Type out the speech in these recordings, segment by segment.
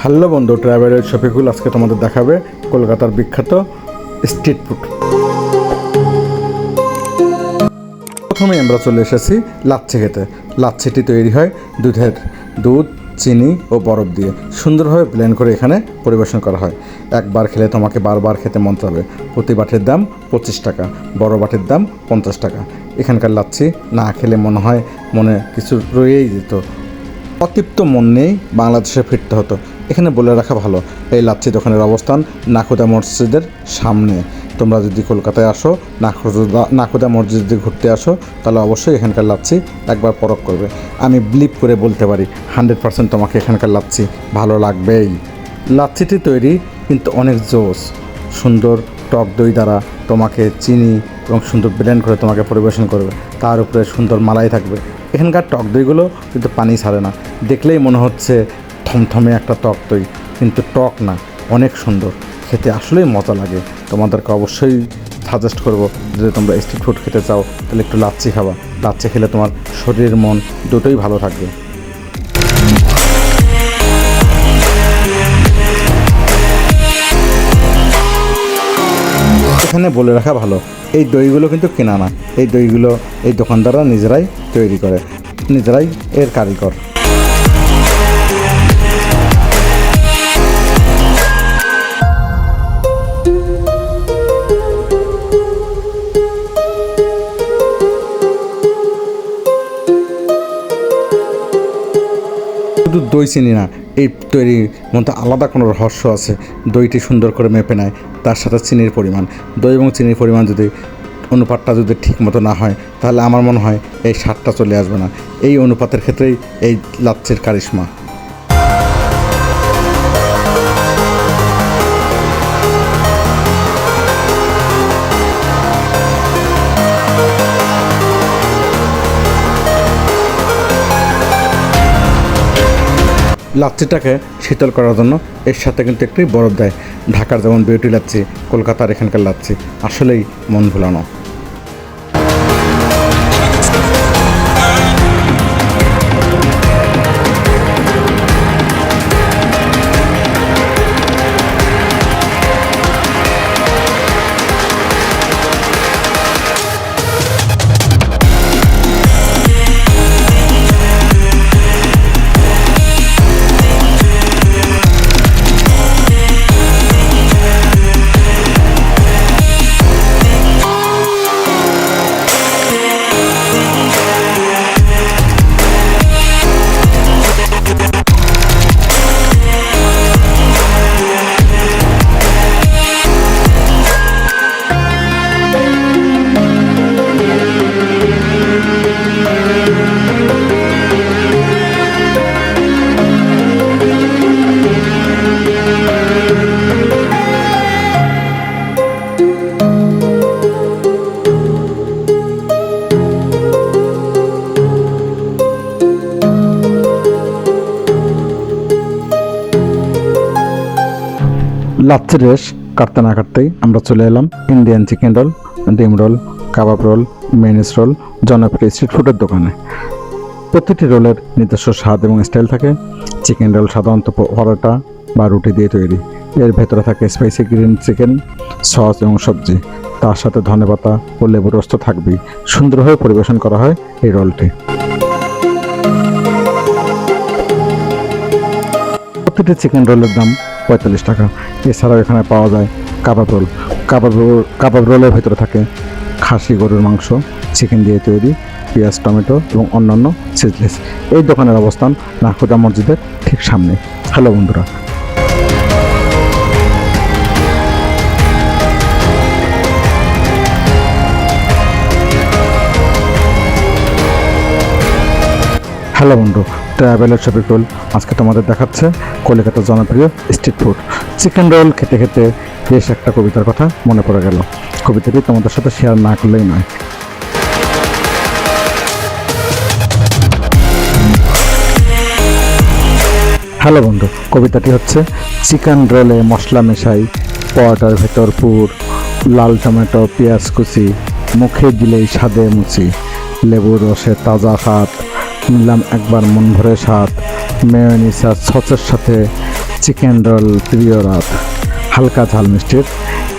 Hello বন্ধু, ট্রাভেলের শফিকুল আজকে তোমাদের দেখাবে কলকাতার বিখ্যাত স্ট্রিট ফুড। প্রথমেই আমরা চলে এসেছি লাচ্ছি খেতে। লাচ্ছিটি তৈরি হয় দুধের দুধ, চিনি ও বরফ দিয়ে। সুন্দরভাবে ব্লেন্ড করে এখানে পরিবেশন করা হয়। একবার খেলে তোমাকে বারবার খেতে মন চাবে। প্রতি বাটির দাম পঁচিশ টাকা, বড় বাটির দাম পঞ্চাশ টাকা। এখানকার লাচ্ছি না খেলে মনে হয় মনে কিছু রয়েই যেত। অতৃপ্ত মন নিয়েই বাংলাদেশে ফিরতে হতো। এখানে বলে রাখা ভালো। এই লাচ্ছি দোকানের অবস্থান নাকুদা মসজিদের সামনে। তোমরা যদি কলকাতায় আসো, নাকুদা নাকুদা যদি ঘুরতে আসো, তাহলে অবশ্যই এখানকার লাচ্ছি একবার পরখ করবে। আমি বিলিভ করে বলতে পারি, হান্ড্রেড পার্সেন্ট তোমাকে এখানকার লাচ্ছি ভালো লাগবেই। লাচ্ছিটি তৈরি কিন্তু অনেক জোস, সুন্দর টক দই দ্বারা তোমাকে চিনি এবং সুন্দর ব্লেন্ড করে তোমাকে পরিবেশন করবে। তার উপরে সুন্দর মালাই থাকবে। এখানকার টক দইগুলো কিন্তু পানি ছাড়ে না। দেখলেই মনে হচ্ছে থমথমে একটা টক দই, কিন্তু টক না, অনেক সুন্দর। খেতে আসলেই মজা লাগে। তোমাদেরকে অবশ্যই সাজেস্ট করব যদি তোমরা স্ট্রিট ফুড খেতে চাও, তাহলে একটু লাচ্ছি খাবা। লাচ্ছি খেলে তোমার শরীর, মন দুটোই ভালো থাকবে। এখানে বলে রাখা ভালো, এই দইগুলো কিন্তু কেনা না। এই দইগুলো এই দোকানদাররা নিজেরাই তৈরি করে, নিজেরাই এর কারিগর। দই চিনি না। এই তৈরির মধ্যে আলাদা কোনো রহস্য আছে। দইটি সুন্দর করে মেপে নেয়, তার সাথে চিনির পরিমাণ। দই এবং চিনির পরিমাণ যদি অনুপাতটা যদি ঠিক মতো না হয়, তাহলে আমার মনে হয় এই সারটা চলে আসবে না। এই অনুপাতের ক্ষেত্রেই এই লাচ্ছের কারিশমা। লাচ্ছিটাকে শীতল করার জন্য এর সাথে কিন্তু একটি বরফ দেয়। ঢাকার যেমন বিউটি লাচ্ছি, কলকাতার এখানকার লাচ্ছি। আসলেই মন ভুলানো। লাচ্ছির রেস কাটতে না কাটতেই আমরা চলে এলাম ইন্ডিয়ান চিকেন রোল ডিম রোল কাবাব রোল মেনিস রোল জনপ্রিয় স্ট্রিট ফুডের দোকানে। প্রতিটি রোলের নিজস্ব স্বাদ এবং স্টাইল থাকে। চিকেন রোল সাধারণত পরোটা বা রুটি দিয়ে তৈরি। এর ভেতরে থাকে স্পাইসি গ্রিন চিকেন সস এবং সবজি। তার সাথে ধনেপাতা ও লেবুর রস তো থাকবেই। সুন্দরভাবে পরিবেশন করা হয় এই রোলটি প্রতিটি চিকেন রোলের দাম পঁয়তাল্লিশ টাকা। এছাড়াও এখানে পাওয়া যায় কাবাব রোল। কাবাব রোল, কাবাব রোলের ভেতরে থাকে খাসি গরুর মাংস, চিকেন দিয়ে তৈরি, পেঁয়াজ, টমেটো এবং অন্যান্য সিজলেস। এই দোকানের অবস্থান নাকুদা মসজিদের ঠিক সামনে। হ্যালো বন্ধুরা। হ্যালো বন্ধু। ট্রাভেলার শপিং রোল আজকে তোমাদের দেখাচ্ছে কলকাতার জনপ্রিয় স্ট্রিট ফুড চিকেন রোল খেতে খেতে বেশ একটা কবিতার কথা মনে পড়ে গেল। কবিতাটি তোমাদের সাথে শেয়ার না করলেই নয়। হ্যালো বন্ধু, কবিতাটি হচ্ছে চিকেন রোলে মশলা মেশাই, পরোটার ভেতর পুর, লাল টমেটো, পেঁয়াজ কুচি, মুখে দিলেই স্বাদে মুচি, লেবুর রসে তাজা স্বাদ। নিলাম একবার মন ভরে স্বাদ। মেয়নিস আর সচের সাথে চিকেন রোল প্রিয় রাত। হালকা ঝাল মিষ্টির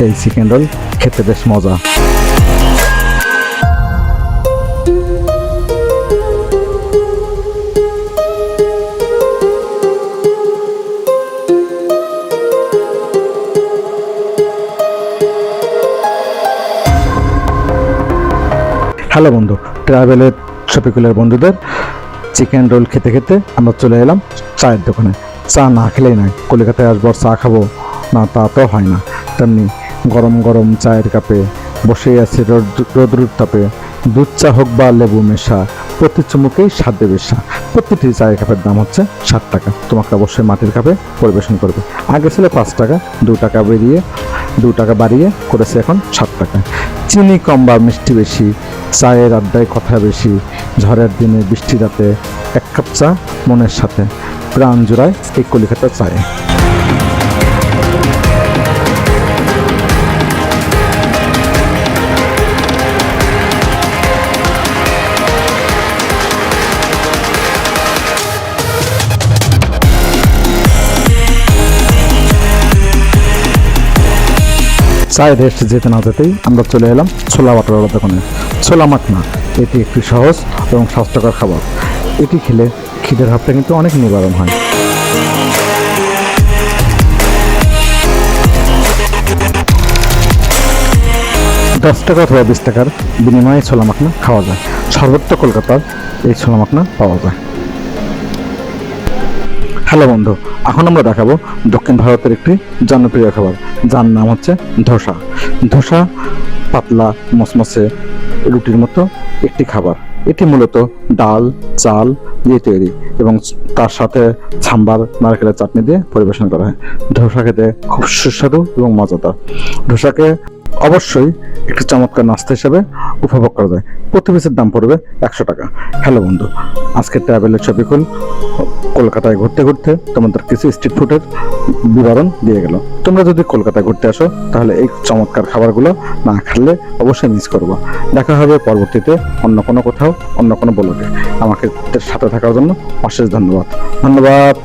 এই চিকেন রোল খেতে বেশ মজা। হ্যালো বন্ধু, ট্রাভেলের শপিকুলের বন্ধুদের চিকেন রোল খেতে খেতে আমরা চলে এলাম চায়ের দোকানে। চা না খেলেই নয়, কলকাতায় আসব চা খাব। না, তা তো হয় না। তেমনি গরম গরম চায়ের কাপে বসে আছে রোদ- রোদ্রুর তাপে। দুধ চা হোক বা লেবু মেশা, প্রতি চুমুকেই স্বাদে বেশা প্রতিটি চায়ের কাপের দাম হচ্ছে ষাট টাকা। তোমাকে অবশ্যই মাটির কাপে পরিবেশন করবে। আগে ছিল পাঁচ টাকা, দু টাকা বেরিয়ে, দু টাকা বাড়িয়ে করেছে এখন সাত টাকা। চিনি কম বা মিষ্টি বেশি চায়ের আড্ডায় কথা বেশি, ঝড়ের দিনে বৃষ্টি রাতে এক কাপ চা, মনের সাথে। প্রাণ জোড়ায় এই কলিকাতা চায়ে। চায়ের রেস্ট যেতে না যেতেই আমরা চলে এলাম ছোলা বাটার দোকানে। ছোলা মাখনা এটি একটি সহজ এবং স্বাস্থ্যকর খাবার। এটি খেলে খিদের হাতটা কিন্তু অনেক নিবারণ হয়। দশ টাকা অথবা বিশ টাকার বিনিময়ে ছোলা মাখনা খাওয়া যায়। সর্বত্র কলকাতার এই ছোলা মাখনা পাওয়া যায়। হ্যালো বন্ধু, এখন আমরা দেখাবো দক্ষিণ ভারতের একটি জনপ্রিয় খাবার, যার নাম হচ্ছে ধোসা। ধোসা পাতলা মসমসে রুটির মতো একটি খাবার। এটি মূলত ডাল, চাল দিয়ে তৈরি এবং তার সাথে সাম্বার, নারকেলের চাটনি দিয়ে পরিবেশন করা হয়। ধোসা খেতে খুব সুস্বাদু এবং মজাদার। ধোসাকে অবশ্যই একটি চমৎকার নাস্তা হিসেবে উপভোগ করা যায়। প্রতি পিসের দাম পড়বে একশো টাকা। হ্যালো বন্ধু আজকে ট্রাভেলের ছবিকুল কলকাতায় ঘুরতে ঘুরতে তোমাদের কিছু স্ট্রিট ফুডের বিবরণ দিয়ে গেল। তোমরা যদি কলকাতায় ঘুরতে আসো, তাহলে এই চমৎকার খাবারগুলো না খেলে অবশ্যই মিস করব। দেখা হবে পরবর্তীতে অন্য কোনো কোথাও, অন্য কোনো ব্লগে। আমাকে সাথে থাকার জন্য অশেষ ধন্যবাদ। ধন্যবাদ।